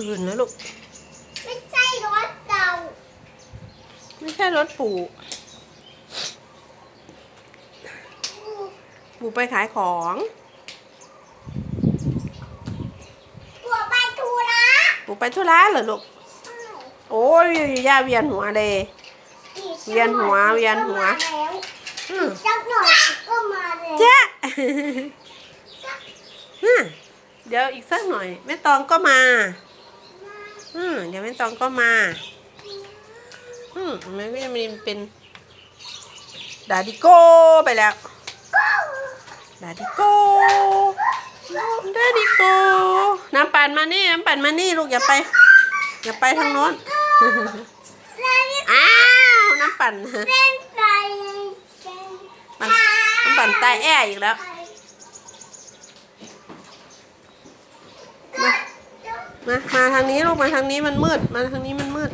อื่นนะลูก ไม่ใช่รถเราไม่ใช่รถปู่ปู่ไปขายของตัวไปทูระปู่ไปธุระเหรอลูก โอ้ยย่าเวียนหัวเลย เวียนหัวเวียนหัวอืมสักหน่อยก็มาแล้วจ๊ะอืมเดี๋ยวอีกสักหน่อยแม่ตองก็มา อืมเดี๋ยวแม่ตองก็มา อืมแม่วิตามินเป็น ดาดิโก้ไปแล้ว ดาดิโก้ดาดิโก้น้ำปั่นมานี่น้ำปั่นมานี่ลูกอย่าไป อย่าไปทางโน้นแล้วนี่อ้าว น้ำปั่นนไปมันน้ำปั่นตายแอ่อีกแล้ว มามาทางนี้ลูกมาทางนี้มันมืด มาทางนี้มันมืด